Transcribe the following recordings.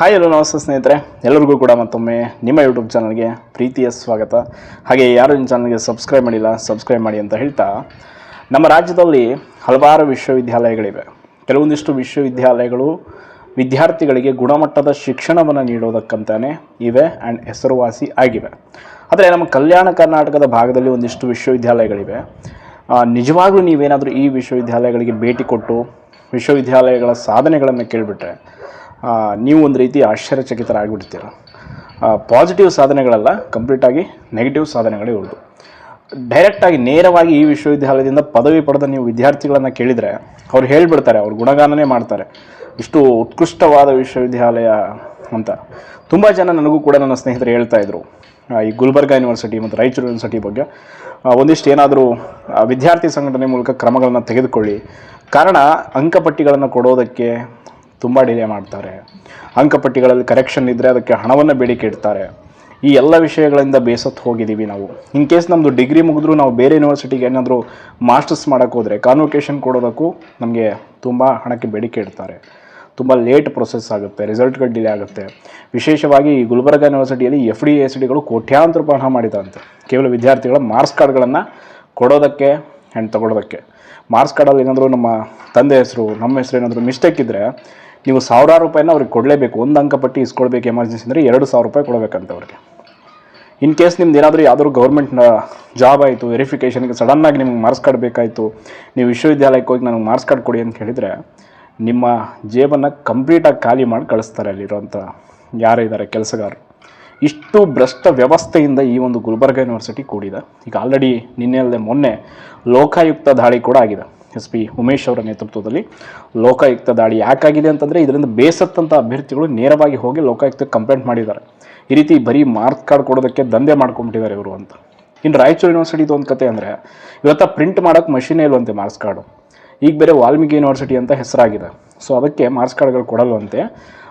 Hi ಎಲ್ಲೋ ನಮಸ್ತೆ ಸ್ನೇಹಿತರೆ. ಎಲ್ಲರಿಗೂ ಕೂಡ ಮತ್ತೊಮ್ಮೆ ನಿಮ್ಮ ಯೂಟ್ಯೂಬ್ ಚಾನಲ್ಗೆ ಪ್ರೀತಿಯ ಸ್ವಾಗತ. ಹಾಗೆ ಯಾರು ನಿಮ್ಮ ಚಾನಲ್ಗೆ ಸಬ್ಸ್ಕ್ರೈಬ್ ಮಾಡಿಲ್ಲ ಸಬ್ಸ್ಕ್ರೈಬ್ ಮಾಡಿ ಅಂತ ಹೇಳ್ತಾ, ನಮ್ಮ ರಾಜ್ಯದಲ್ಲಿ ಹಲವಾರು ವಿಶ್ವವಿದ್ಯಾಲಯಗಳಿವೆ. ಕೆಲವೊಂದಿಷ್ಟು ವಿಶ್ವವಿದ್ಯಾಲಯಗಳು ವಿದ್ಯಾರ್ಥಿಗಳಿಗೆ ಗುಣಮಟ್ಟದ ಶಿಕ್ಷಣವನ್ನು ನೀಡೋದಕ್ಕಂತಾನೆ ಇವೆ ಆ್ಯಂಡ್ ಹೆಸರುವಾಸಿ ಆಗಿವೆ. ಆದರೆ ನಮ್ಮ ಕಲ್ಯಾಣ ಕರ್ನಾಟಕದ ಭಾಗದಲ್ಲಿ ಒಂದಿಷ್ಟು ವಿಶ್ವವಿದ್ಯಾಲಯಗಳಿವೆ. ನಿಜವಾಗಲೂ ನೀವೇನಾದರೂ ಈ ವಿಶ್ವವಿದ್ಯಾಲಯಗಳಿಗೆ ಭೇಟಿ ಕೊಟ್ಟು, ವಿಶ್ವವಿದ್ಯಾಲಯಗಳ ಸಾಧನೆಗಳನ್ನು ಕೇಳಿಬಿಟ್ರೆ ನೀವು ಒಂದು ರೀತಿ ಆಶ್ಚರ್ಯಚಕಿತರಾಗಿಬಿಡ್ತೀರ. ಪಾಸಿಟಿವ್ ಸಾಧನೆಗಳಲ್ಲ ಕಂಪ್ಲೀಟಾಗಿ ನೆಗೆಟಿವ್ ಸಾಧನೆಗಳೇ ಇರೋದು ಡೈರೆಕ್ಟಾಗಿ ನೇರವಾಗಿ ಈ ವಿಶ್ವವಿದ್ಯಾಲಯದಿಂದ ಪದವಿ ಪಡೆದ ನೀವು ವಿದ್ಯಾರ್ಥಿಗಳನ್ನು ಕೇಳಿದರೆ, ಅವ್ರು ಹೇಳಿಬಿಡ್ತಾರೆ, ಅವ್ರು ಗುಣಗಾನನೇ ಮಾಡ್ತಾರೆ. ಇಷ್ಟು ಉತ್ಕೃಷ್ಟವಾದ ವಿಶ್ವವಿದ್ಯಾಲಯ ಅಂತ. ತುಂಬ ಜನ ನನಗೂ ಕೂಡ ನನ್ನ ಸ್ನೇಹಿತರು ಹೇಳ್ತಾ ಇದ್ರು. ಈ ಗುಲ್ಬರ್ಗಾ ಯೂನಿವರ್ಸಿಟಿ ಮತ್ತು ರಾಯಚೂರು ಯೂನಿವರ್ಸಿಟಿ ಬಗ್ಗೆ. ಒಂದಿಷ್ಟು ಏನಾದರೂ ವಿದ್ಯಾರ್ಥಿ ಸಂಘಟನೆ ಮೂಲಕ ಕ್ರಮಗಳನ್ನು ತೆಗೆದುಕೊಳ್ಳಿ. ಕಾರಣ, ಅಂಕಪಟ್ಟಿಗಳನ್ನು ಕೊಡೋದಕ್ಕೆ ತುಂಬ ಡಿಲೇ ಮಾಡ್ತಾರೆ. ಅಂಕಪಟ್ಟಿಗಳಲ್ಲಿ ಕರೆಕ್ಷನ್ ಇದ್ದರೆ ಅದಕ್ಕೆ ಹಣವನ್ನು ಬೇಡಿಕೆ ಇಡ್ತಾರೆ. ಈ ಎಲ್ಲ ವಿಷಯಗಳಿಂದ ಬೇಸತ್ತು ಹೋಗಿದ್ದೀವಿ ನಾವು. ಇನ್ ಕೇಸ್ ನಮ್ಮದು ಡಿಗ್ರಿ ಮುಗಿದ್ರೂ ನಾವು ಬೇರೆ ಯೂನಿವರ್ಸಿಟಿಗೆ ಏನಾದರೂ ಮಾಸ್ಟರ್ಸ್ ಮಾಡೋಕ್ಕೆ ಹೋದರೆ ಕಾನ್ವೊಕೇಶನ್ ಕೊಡೋದಕ್ಕೂ ನಮಗೆ ತುಂಬ ಹಣಕ್ಕೆ ಬೇಡಿಕೆ ಇಡ್ತಾರೆ. ತುಂಬ ಲೇಟ್ ಪ್ರೊಸೆಸ್ ಆಗುತ್ತೆ ರಿಸಲ್ಟ್ಗಳು ಡಿಲೇ ಆಗುತ್ತೆ. ವಿಶೇಷವಾಗಿ ಈ ಗುಲ್ಬರ್ಗ ಯೂನಿವರ್ಸಿಟಿಯಲ್ಲಿ ಎಫ್ ಡಿ ಎಸ್ ಡಿಗಳು ಕೋಟ್ಯಾಂತರ ರೂಪಾಯಿ ಮಾಡಿದಂತೆ. ಕೇವಲ ವಿದ್ಯಾರ್ಥಿಗಳ ಮಾರ್ಕ್ಸ್ ಕಾರ್ಡ್ಗಳನ್ನು ಕೊಡೋದಕ್ಕೆ ಆ್ಯಂಡ್ ತಗೊಳ್ಳೋದಕ್ಕೆ ಮಾರ್ಕ್ಸ್ ಕಾರ್ಡಲ್ಲಿ ಏನಾದರೂ ನಮ್ಮ ತಂದೆ ಹೆಸರು, ನಮ್ಮ ಹೆಸರು ಏನಾದರೂ ಮಿಸ್ಟೇಕ್ ಇದ್ದರೆ ನೀವು ಸಾವಿರಾರು ರೂಪಾಯಿನ ಅವ್ರಿಗೆ ಕೊಡಲೇಬೇಕು. ಒಂದು ಅಂಕ ಪಟ್ಟಿ ಇಸ್ಕೊಳ್ಬೇಕು ಎಮರ್ಜೆನ್ಸಿ ಅಂದರೆ ಎರಡು ಸಾವಿರ ರೂಪಾಯಿ ಕೊಡಬೇಕಂತ ಅವ್ರಿಗೆ. ಇನ್ ಕೇಸ್ ನಿಮ್ದು ಏನಾದರೂ ಯಾವ್ದಾದ್ರು ಗೌರ್ಮೆಂಟ್ನ ಜಾಬ್ ಆಯಿತು ವೆರಿಫಿಕೇಷನ್ಗೆ ಸಡನ್ನಾಗಿ ನಿಮ್ಗೆ ಮಾರ್ಕ್ಸ್ ಕಾರ್ಡ್ ಬೇಕಾಯಿತು, ನೀವು ವಿಶ್ವವಿದ್ಯಾಲಯಕ್ಕೆ ಹೋಗಿ ನನಗೆ ಮಾರ್ಕ್ಸ್ ಕಾರ್ಡ್ ಕೊಡಿ ಅಂತ ಹೇಳಿದರೆ, ನಿಮ್ಮ ಜೇಬನ್ನು ಕಂಪ್ಲೀಟಾಗಿ ಖಾಲಿ ಮಾಡಿ ಕಳಿಸ್ತಾರೆ ಅಲ್ಲಿರೋಂಥ ಯಾರು ಇದ್ದಾರೆ ಕೆಲಸಗಾರರು. ಇಷ್ಟು ಭ್ರಷ್ಟ ವ್ಯವಸ್ಥೆಯಿಂದ ಈ ಒಂದು ಗುಲ್ಬರ್ಗ ಯೂನಿವರ್ಸಿಟಿ ಕೂಡಿದೆ. ಈಗ ಆಲ್ರೆಡಿ ನಿನ್ನೆ ಅಲ್ಲದೆ ಮೊನ್ನೆ ಲೋಕಾಯುಕ್ತ ದಾಳಿ ಕೂಡ ಆಗಿದೆ. ಎಸ್ ಪಿ ಉಮೇಶ್ ಅವರ ನೇತೃತ್ವದಲ್ಲಿ ಲೋಕಾಯುಕ್ತ ದಾಳಿ ಯಾಕಾಗಿದೆ ಅಂತಂದರೆ ಇದರಿಂದ ಬೇಸತ್ತಂಥ ಅಭ್ಯರ್ಥಿಗಳು ನೇರವಾಗಿ ಹೋಗಿ ಲೋಕಾಯುಕ್ತಕ್ಕೆ ಕಂಪ್ಲೇಂಟ್ ಮಾಡಿದ್ದಾರೆ. ಈ ರೀತಿ ಬರೀ ಮಾರ್ಕ್ಸ್ ಕಾರ್ಡ್ ಕೊಡೋದಕ್ಕೆ ದಂಧೆ ಮಾಡ್ಕೊಂಬಿಟ್ಟಿದ್ದಾರೆ ಇವರು ಅಂತ. ಇನ್ನು ರಾಯಚೂರು ಯೂನಿವರ್ಸಿಟಿದು ಒಂದು ಕತೆ ಅಂದರೆ, ಇವತ್ತು ಪ್ರಿಂಟ್ ಮಾಡೋಕ್ಕೆ ಮಷೀನೇ ಇಲ್ವಂತೆ ಮಾರ್ಕ್ಸ್ ಕಾರ್ಡು. ಈಗ ಬೇರೆ ವಾಲ್ಮೀಕಿ ಯೂನಿವರ್ಸಿಟಿ ಅಂತ ಹೆಸರಾಗಿದೆ. ಸೊ ಅದಕ್ಕೆ ಮಾರ್ಕ್ಸ್ ಕಾರ್ಡ್ಗಳು ಕೊಡಲ್ವಂತೆ.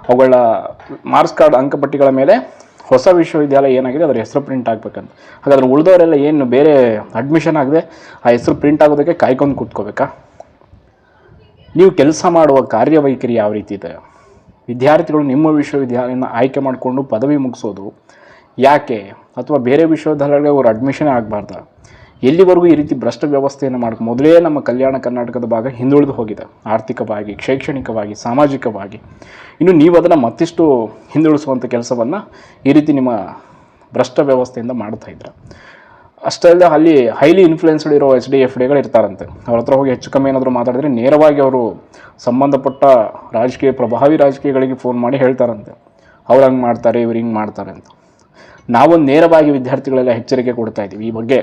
ಅವುಗಳ ಮಾರ್ಕ್ಸ್ ಕಾರ್ಡ್ ಅಂಕಪಟ್ಟಿಗಳ ಮೇಲೆ ಹೊಸ ವಿಶ್ವವಿದ್ಯಾಲಯ ಏನಾಗಿದೆ, ಅದರ ಹೆಸರು ಪ್ರಿಂಟ್ ಆಗಬೇಕಂತ. ಹಾಗಾದ್ರೆ ಉಳಿದವರೆಲ್ಲ ಏನು ಬೇರೆ ಅಡ್ಮಿಷನ್ ಆಗದೆ ಆ ಹೆಸರು ಪ್ರಿಂಟ್ ಆಗೋದಕ್ಕೆ ಕಾಯ್ಕೊಂಡು ಕೂತ್ಕೋಬೇಕಾ? ನೀವು ಕೆಲಸ ಮಾಡುವ ಕಾರ್ಯವೈಖರಿ ಯಾವ ರೀತಿ ಇದೆ? ವಿದ್ಯಾರ್ಥಿಗಳು ನಿಮ್ಮ ವಿಶ್ವವಿದ್ಯಾಲಯನ ಆಯ್ಕೆ ಮಾಡಿಕೊಂಡು ಪದವಿ ಮುಗಿಸೋದು ಯಾಕೆ? ಅಥವಾ ಬೇರೆ ವಿಶ್ವವಿದ್ಯಾಲಯಗಳಿಗೆ ಅವರು ಅಡ್ಮಿಷನ್ ಆಗಬಾರ್ದ? ಎಲ್ಲಿವರೆಗೂ ಈ ರೀತಿ ಭ್ರಷ್ಟ ವ್ಯವಸ್ಥೆಯನ್ನು ಮಾಡ್ಕೊ, ಮೊದಲೇ ನಮ್ಮ ಕಲ್ಯಾಣ ಕರ್ನಾಟಕದ ಭಾಗ ಹಿಂದುಳಿದು ಹೋಗಿದೆ. ಆರ್ಥಿಕವಾಗಿ, ಶೈಕ್ಷಣಿಕವಾಗಿ, ಸಾಮಾಜಿಕವಾಗಿ. ಇನ್ನು ನೀವು ಅದನ್ನು ಮತ್ತಿಷ್ಟು ಹಿಂದುಳಿಸುವಂಥ ಕೆಲಸವನ್ನು ಈ ರೀತಿ ನಿಮ್ಮ ಭ್ರಷ್ಟ ವ್ಯವಸ್ಥೆಯಿಂದ ಮಾಡ್ತಾ ಇದ್ದೀರ. ಅಷ್ಟೇ ಅಲ್ಲದೆ ಅಲ್ಲಿ ಹೈಲಿ ಇನ್ಫ್ಲುಯೆನ್ಸ್ಡ್ ಇರೋ ಎಚ್ ಡಿ ಎಫ್ ಡಿಗಳು ಇರ್ತಾರಂತೆ. ಅವ್ರ ಹತ್ರ ಹೋಗಿ ಹೆಚ್ಚು ಕಮ್ಮಿ ಏನಾದರೂ ಮಾತಾಡಿದರೆ ನೇರವಾಗಿ ಅವರು ಸಂಬಂಧಪಟ್ಟ ರಾಜಕೀಯ, ಪ್ರಭಾವಿ ರಾಜಕೀಯಗಳಿಗೆ ಫೋನ್ ಮಾಡಿ ಹೇಳ್ತಾರಂತೆ. ಅವ್ರು ಹಂಗೆ ಮಾಡ್ತಾರೆ, ಇವ್ರು ಹಿಂಗೆ ಮಾಡ್ತಾರೆ ಅಂತ. ನಾವು ನೇರವಾಗಿ ವಿದ್ಯಾರ್ಥಿಗಳೆಲ್ಲ ಎಚ್ಚರಿಕೆ ಕೊಡ್ತಾ ಇದ್ದೀವಿ ಈ ಬಗ್ಗೆ.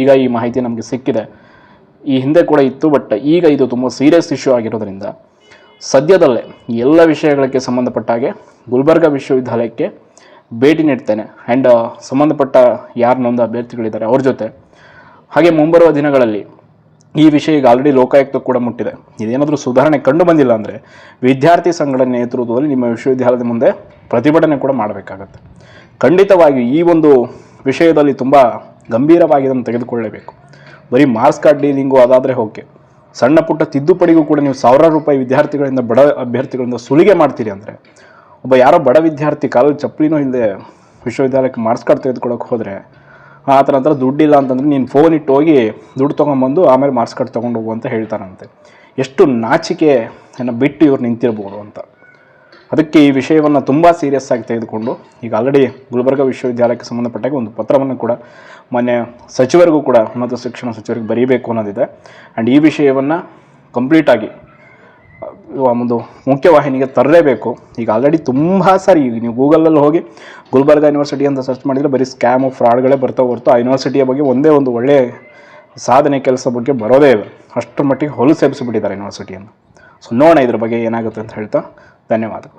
ಈಗ ಈ ಮಾಹಿತಿ ನಮಗೆ ಸಿಕ್ಕಿದೆ. ಈ ಹಿಂದೆ ಕೂಡ ಇತ್ತು ಬಟ್ ಈಗ ಇದು ತುಂಬ ಸೀರಿಯಸ್ ಇಶ್ಯೂ ಆಗಿರೋದ್ರಿಂದ ಸದ್ಯದಲ್ಲೇ ಎಲ್ಲ ವಿಷಯಗಳಿಗೆ ಸಂಬಂಧಪಟ್ಟ ಹಾಗೆ ಗುಲ್ಬರ್ಗ ವಿಶ್ವವಿದ್ಯಾಲಯಕ್ಕೆ ಭೇಟಿ ನೀಡ್ತೇನೆ. ಆ್ಯಂಡ್ ಸಂಬಂಧಪಟ್ಟ ಯಾರು ನೊಂದ ಅಭ್ಯರ್ಥಿಗಳಿದ್ದಾರೆ ಅವ್ರ ಜೊತೆ. ಹಾಗೆ ಮುಂಬರುವ ದಿನಗಳಲ್ಲಿ ಈ ವಿಷಯ ಈಗ ಆಲ್ರೆಡಿ ಲೋಕಾಯುಕ್ತ ಕೂಡ ಮುಟ್ಟಿದೆ. ಇದೇನಾದರೂ ಸುಧಾರಣೆ ಕಂಡು ಬಂದಿಲ್ಲ ಅಂದರೆ ವಿದ್ಯಾರ್ಥಿ ಸಂಘಟನೆ ನೇತೃತ್ವದಲ್ಲಿ ನಿಮ್ಮ ವಿಶ್ವವಿದ್ಯಾಲಯದ ಮುಂದೆ ಪ್ರತಿಭಟನೆ ಕೂಡ ಮಾಡಬೇಕಾಗತ್ತೆ. ಖಂಡಿತವಾಗಿ ಈ ಒಂದು ವಿಷಯದಲ್ಲಿ ತುಂಬ ಗಂಭೀರವಾಗಿ ಇದನ್ನು ತೆಗೆದುಕೊಳ್ಳಬೇಕು. ಬರೀ ಮಾರ್ಕ್ಸ್ ಕಾರ್ಡ್ ಡೀಲಿಂಗು ಅದಾದರೆ ಓಕೆ. ಸಣ್ಣ ಪುಟ್ಟ ತಿದ್ದುಪಡಿಗೂ ಕೂಡ ನೀವು ಸಾವಿರಾರು ರೂಪಾಯಿ ವಿದ್ಯಾರ್ಥಿಗಳಿಂದ, ಬಡ ಅಭ್ಯರ್ಥಿಗಳಿಂದ ಸುಲಿಗೆ ಮಾಡ್ತೀರಿ ಅಂದರೆ, ಒಬ್ಬ ಯಾರೋ ಬಡ ವಿದ್ಯಾರ್ಥಿ ಕಾಲಲ್ಲಿ ಚಪ್ಪಲಿನೂ ಇಲ್ಲದೆ ವಿಶ್ವವಿದ್ಯಾಲಯಕ್ಕೆ ಮಾರ್ಕ್ಸ್ ಕಾರ್ಡ್ ತೆಗೆದುಕೊಳ್ಳೋಕೆ ಹೋದರೆ, ಆ ಥರ ನಂತರ ದುಡ್ಡಿಲ್ಲ ಅಂತಂದರೆ ನೀನು ಫೋನ್ ಇಟ್ಟು ಹೋಗಿ ದುಡ್ಡು ತೊಗೊಂಬಂದು ಆಮೇಲೆ ಮಾರ್ಕ್ಸ್ ಕಾರ್ಡ್ ತೊಗೊಂಡು ಹೋಗು ಅಂತ ಹೇಳ್ತಾರಂತೆ ಎಷ್ಟು ನಾಚಿಕೆಯನ್ನು ಬಿಟ್ಟು ಇವ್ರು ನಿಂತಿರ್ಬೋದು ಅಂತ. ಅದಕ್ಕೆ ಈ ವಿಷಯವನ್ನು ತುಂಬ ಸೀರಿಯಸ್ ಆಗಿ ತೆಗೆದುಕೊಂಡು ಈಗ ಆಲ್ರೆಡಿ ಗುಲ್ಬರ್ಗ ವಿಶ್ವವಿದ್ಯಾಲಯಕ್ಕೆ ಸಂಬಂಧಪಟ್ಟಾಗ ಒಂದು ಪತ್ರವನ್ನು ಕೂಡ ಮೊನ್ನೆ ಸಚಿವರಿಗೂ ಕೂಡ ಉನ್ನತ ಶಿಕ್ಷಣ ಸಚಿವರಿಗೆ ಬರೀಬೇಕು ಅನ್ನೋದಿದೆ. ಆ್ಯಂಡ್ ಈ ವಿಷಯವನ್ನು ಕಂಪ್ಲೀಟಾಗಿ ಒಂದು ಮುಖ್ಯವಾಹಿನಿಗೆ ತರಲೇಬೇಕು. ಈಗ ಆಲ್ರೆಡಿ ತುಂಬ ಸಾರಿ, ಈಗ ನೀವು ಗೂಗಲಲ್ಲಿ ಹೋಗಿ ಗುಲ್ಬರ್ಗಾ ಯೂನಿವರ್ಸಿಟಿ ಅಂತ ಸರ್ಚ್ ಮಾಡಿದರೆ ಬರೀ ಸ್ಕ್ಯಾಮು ಫ್ರಾಡ್ಗಳೇ ಬರ್ತಾ ಹೊರತು ಆ ಯೂನಿವರ್ಸಿಟಿಯ ಬಗ್ಗೆ ಒಂದೇ ಒಂದು ಒಳ್ಳೆಯ ಸಾಧನೆ ಕೆಲಸ ಬಗ್ಗೆ ಬರೋದೇ ಇಲ್ಲ. ಅಷ್ಟರ ಮಟ್ಟಿಗೆ ಹೊಲಸೆಬ್ಸಿಬಿಟ್ಟಿದ್ದಾರೆ ಯೂನಿವರ್ಸಿಟಿಯನ್ನು ಸೊ ನೋಡೋಣ ಇದ್ರ ಬಗ್ಗೆ ಏನಾಗುತ್ತೆ ಅಂತ ಹೇಳ್ತಾ ಧನ್ಯವಾದಗಳು.